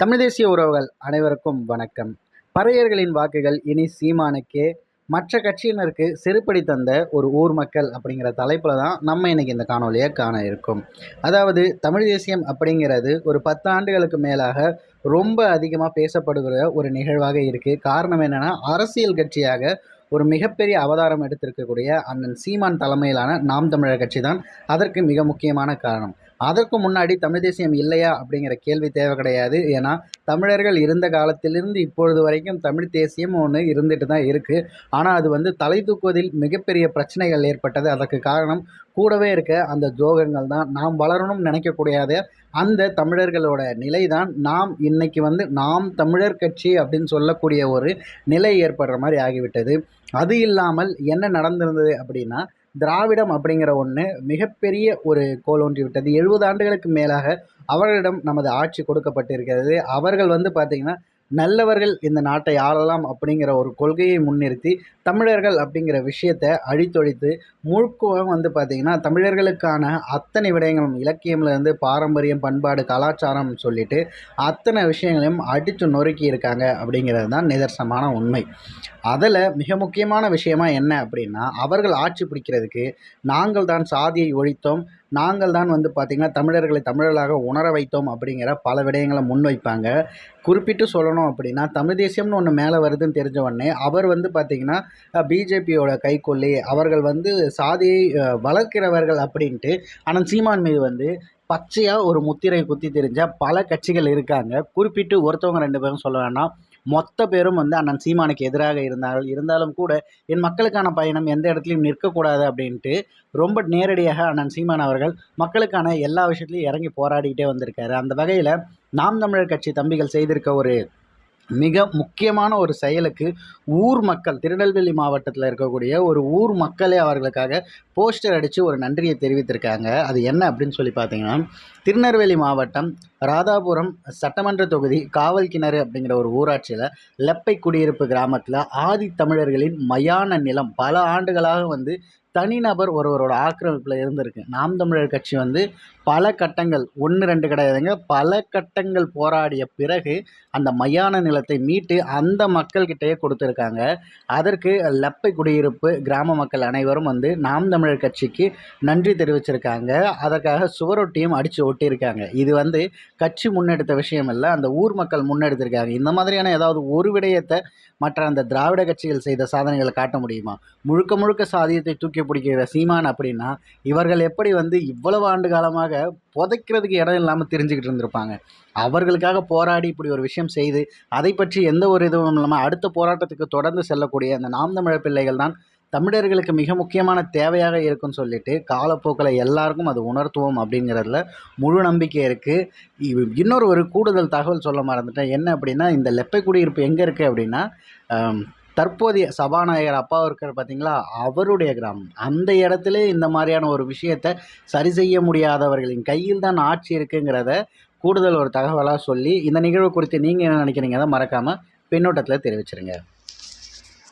தமிழ் தேசிய உறவுகள் அனைவருக்கும் வணக்கம். பறையர்களின் வாக்குகள் இனி சீமானுக்கே மற்ற கட்சியினருக்கு செருப்படி தந்த ஒரு ஊர் மக்கள் அப்படிங்கிற தலைப்பில் தான் நம்ம இன்னைக்கு இந்த காணொலியை காண இருக்கோம். அதாவது தமிழ் தேசியம் அப்படிங்கிறது ஒரு பத்து ஆண்டுகளுக்கு மேலாக ரொம்ப அதிகமாக பேசப்படுகிற ஒரு நிகழ்வாக இருக்குது காரணம் என்னென்னா அரசியல் கட்சியாக ஒரு மிகப்பெரிய அவதாரம் எடுத்திருக்கக்கூடிய அண்ணன் சீமான் தலைமையிலான நாம் தமிழர் கட்சி தான் அதற்கு மிக முக்கியமான காரணம். அதற்கு முன்னாடி தமிழ் தேசியம் இல்லையா அப்படிங்கிற கேள்வி தேவை கிடையாது. ஏன்னா தமிழர்கள் இருந்த காலத்திலிருந்து இப்பொழுது வரைக்கும் தமிழ் தேசியம் ஒன்று இருந்துட்டு தான் இருக்குது ஆனால் அது வந்து தலை தூக்குவதில் மிகப்பெரிய பிரச்சனைகள் ஏற்பட்டது. அதற்கு காரணம் கூடவே இருக்க அந்த ஜோகங்கள் தான் நாம் வளரணும்னு நினைக்கக்கூடியது அந்த தமிழர்களோட நிலை தான் நாம் இன்னைக்கு வந்து நாம் தமிழர் கட்சி அப்படின்னு சொல்லக்கூடிய ஒரு நிலை ஏற்படுற மாதிரி ஆகிவிட்டது. அது இல்லாமல் என்ன நடந்திருந்தது அப்படின்னா திராவிடம் அப்படிங்கிற ஒன்று மிகப்பெரிய ஒரு கோலோன்றி விட்டது எழுபது ஆண்டுகளுக்கு மேலாக அவர்களிடம் நமது ஆட்சி கொடுக்கப்பட்டிருக்கிறது. அவர்கள் வந்து பார்த்திங்கன்னா நல்லவர்கள் இந்த நாட்டை ஆளலாம் அப்படிங்கிற ஒரு கொள்கையை முன்னிறுத்தி தமிழர்கள் அப்படிங்கிற விஷயத்தை அழித்தொழித்து முழுக்கவும் வந்து பார்த்திங்கன்னா தமிழர்களுக்கான அத்தனை விடயங்களும் இலக்கியம்லேருந்து பாரம்பரியம் பண்பாடு கலாச்சாரம் சொல்லிட்டு அத்தனை விஷயங்களையும் அடித்து நொறுக்கி இருக்காங்க அப்படிங்கிறது தான் நிதர்சனமான உண்மை. அதில் மிக முக்கியமான விஷயமா என்ன அப்படின்னா அவர்கள் ஆட்சி பிடிக்கிறதுக்கு நாங்கள் தான் சாதியை ஒழித்தோம் நாங்கள் தான் வந்து பார்த்திங்கன்னா தமிழர்களை தமிழர்களாக உணர வைத்தோம் அப்படிங்கிற பல விடயங்களை முன்வைப்பாங்க. குறிப்பிட்டு சொல்லணும் அப்படின்னா தமிழ் தேசியம்னு ஒன்று மேலே வருதுன்னு தெரிஞ்ச உடனே அவர் வந்து பார்த்திங்கன்னா பிஜேபியோட கைக்கொள்ளி அவர்கள் வந்து சாதியை வளர்க்கிறவர்கள் அப்படின்ட்டு ஆனால் சீமான் மீது வந்து பச்சையாக ஒரு முத்திரை குத்தி தெரிஞ்ச பல கட்சிகள் இருக்காங்க. குறிப்பிட்டு ஒருத்தவங்க ரெண்டு பேரும் சொல்ல வேணாம் மொத்த பேரும் வந்து அண்ணன் சீமானுக்கு எதிராக இருந்தார்கள். இருந்தாலும் கூட என் மக்களுக்கான பயணம் எந்த இடத்துலையும் நிற்கக்கூடாது அப்படின்ட்டு ரொம்ப நேரடியாக அண்ணன் சீமான் அவர்கள் மக்களுக்கான எல்லா விஷயத்துலையும் இறங்கி போராடிக்கிட்டே வந்திருக்காரு. அந்த வகையில் நாம் தமிழர் கட்சி தம்பிகள் செய்திருக்க ஒரு மிக முக்கியமான ஒரு செயலுக்கு ஊர் மக்கள் திருநெல்வேலி மாவட்டத்தில் இருக்கக்கூடிய ஒரு ஊர் மக்களே அவர்களுக்காக போஸ்டர் அடித்து ஒரு நன்றியை தெரிவித்திருக்காங்க. அது என்ன அப்படின்னு சொல்லி பார்த்தீங்கன்னா திருநெல்வேலி மாவட்டம் ராதாபுரம் சட்டமன்ற தொகுதி காவல் கிணறு அப்படிங்கிற ஒரு ஊராட்சியில் லெப்பை குடியிருப்பு கிராமத்தில் ஆதி தமிழர்களின் மயான நிலம் பல ஆண்டுகளாக வந்து தனிநபர் ஒருவரோட ஆக்கிரமிப்பில் இருந்திருக்கு. நாம் தமிழர் கட்சி வந்து பல கட்டங்கள் ஒன்று ரெண்டு கிடையாதுங்க. பல கட்டங்கள் போராடிய பிறகு அந்த மையான நிலத்தை மீட்டு அந்த மக்கள்கிட்டயே கொடுத்துருக்காங்க. அதற்கு லப்பை குடியிருப்பு கிராம மக்கள் அனைவரும் வந்து நாம் தமிழர் கட்சிக்கு நன்றி தெரிவிச்சிருக்காங்க. அதற்காக சுவரொட்டியும் அடித்து ஒட்டியிருக்காங்க. இது வந்து கட்சி முன்னெடுத்த விஷயம் இல்லை அந்த ஊர் மக்கள் முன்னெடுத்திருக்காங்க. இந்த மாதிரியான ஏதாவது ஒரு விடயத்தை மற்ற அந்த திராவிட கட்சிகள் செய்த சாதனைகளை காட்ட முடியுமா? முழுக்க முழுக்க சாதியத்தை தூக்கி பிடிக்கிற சீமான் அப்படின்னா இவர்கள் எப்படி வந்து இவ்வளவு ஆண்டு காலமாக புதைக்கிறதுக்கு இடம் இல்லாமல் தெரிஞ்சுக்கிட்டு இருந்திருப்பாங்க? அவர்களுக்காக போராடி இப்படி ஒரு விஷயம் செய்து அதை பற்றி எந்த ஒரு இதுவும் இல்லாமல் அடுத்த போராட்டத்துக்கு தொடர்ந்து செல்லக்கூடிய அந்த நாம் தமிழர் பிள்ளைகள் தான் தமிழர்களுக்கு மிக முக்கியமான தேவையாக இருக்குன்னு சொல்லிட்டு காலப்போக்கில் எல்லாருக்கும் அது உணர்த்துவோம் அப்படிங்கிறதுல முழு நம்பிக்கை இருக்குது இன்னொரு ஒரு கூடுதல் தகவல் சொல்ல மறந்துட்டேன். என்ன அப்படின்னா இந்த லெப்பை குடியிருப்பு எங்கே இருக்குது அப்படின்னா தற்போதைய சபாநாயகர் அப்பா இருக்கிற பார்த்தீங்களா? அவருடைய கிராமம். அந்த இடத்துல இந்த மாதிரியான ஒரு விஷயத்தை சரி செய்ய முடியாதவர்களின் கையில் தான் ஆட்சி இருக்குங்கிறத கூடுதல் ஒரு தகவலாக சொல்லி இந்த நிகழ்வு குறித்து நீங்கள் என்ன நினைக்கிறீங்க? அதை மறக்காமல் பின்னோட்டத்தில் தெரிவிச்சிருங்க.